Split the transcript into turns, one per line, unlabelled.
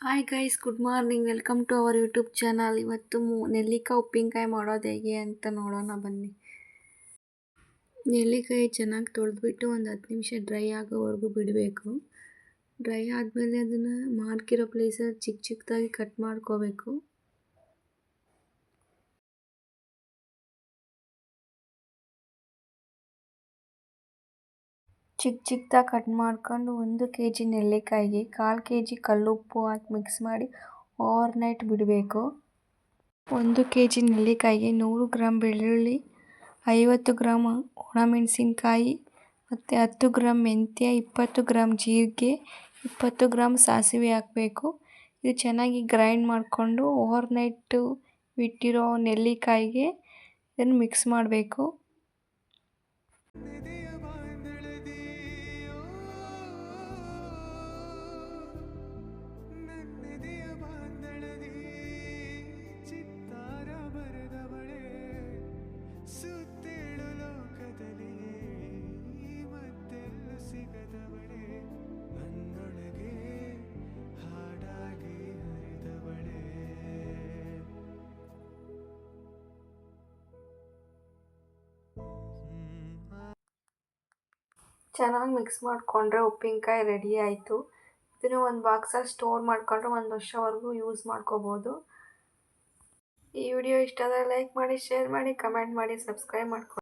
Hi guys good morning welcome to our YouTube channel ಇವತ್ತು ಮೂ ನೆಲ್ಲಿಕಾಯಿ ಉಪ್ಪಿನಕಾಯಿ ಮಾಡೋದು ಹೇಗೆ ಅಂತ ನೋಡೋಣ ಬನ್ನಿ. ನೆಲ್ಲಿಕಾಯಿ ಚೆನ್ನಾಗಿ ತೊಳೆದ್ಬಿಟ್ಟು ಒಂದು ಹತ್ತು ನಿಮಿಷ ಡ್ರೈ ಆಗೋವರೆಗೂ ಬಿಡಬೇಕು. ಡ್ರೈ ಆದಮೇಲೆ ಅದನ್ನು ಮಾರ್ಕಿರೋ ಪ್ಲೇಸಲ್ಲಿ ಚಿಕ್ಕ ಚಿಕ್ಕದಾಗಿ ಕಟ್ ಮಾಡ್ಕೋಬೇಕು. ಚಿಕ್ಕ ಚಿಕ್ಕದಾಗಿ ಕಟ್ ಮಾಡ್ಕೊಂಡು ಒಂದು ಕೆ ಜಿ ನೆಲ್ಲಿಕಾಯಿಗೆ ಕಾಲು ಕೆ ಜಿ ಕಲ್ಲುಪ್ಪು ಹಾಕಿ ಮಿಕ್ಸ್ ಮಾಡಿ ಓವರ್ ನೈಟ್ ಬಿಡಬೇಕು. ಒಂದು ಕೆ ಜಿ ನೆಲ್ಲಿಕಾಯಿಗೆ ನೂರು ಗ್ರಾಮ್ ಬೆಳ್ಳುಳ್ಳಿ, ಐವತ್ತು ಗ್ರಾಮ್ ಒಣಮೆಣಸಿನ್ಕಾಯಿ ಮತ್ತು ಹತ್ತು ಗ್ರಾಮ್ ಮೆಂತ್ಯ, ಇಪ್ಪತ್ತು ಗ್ರಾಮ್ ಜೀರಿಗೆ, ಇಪ್ಪತ್ತು ಗ್ರಾಮ್ ಸಾಸಿವೆ ಹಾಕಬೇಕು. ಇದು ಚೆನ್ನಾಗಿ ಗ್ರೈಂಡ್ ಮಾಡಿಕೊಂಡು ಓವರ್ ನೈಟು ಬಿಟ್ಟಿರೋ ನೆಲ್ಲಿಕಾಯಿಗೆ ಇದನ್ನು ಮಿಕ್ಸ್ ಮಾಡಬೇಕು. ಚೆನ್ನಾಗಿ ಮಿಕ್ಸ್ ಮಾಡಿಕೊಂಡ್ರೆ ಉಪ್ಪಿನಕಾಯಿ ರೆಡಿ ಆಯಿತು. ಇದನ್ನು ಒಂದು ಬಾಕ್ಸಲ್ಲಿ ಸ್ಟೋರ್ ಮಾಡಿಕೊಂಡ್ರೆ ಒಂದು ವರ್ಷವರೆಗೂ ಯೂಸ್ ಮಾಡ್ಕೋಬೋದು. ಈ ವಿಡಿಯೋ ಇಷ್ಟ ಆದರೆ ಲೈಕ್ ಮಾಡಿ ಶೇರ್ ಮಾಡಿ ಕಮೆಂಟ್ ಮಾಡಿ ಸಬ್ಸ್ಕ್ರೈಬ್ ಮಾಡ್ಕೊಳ್ಳಿ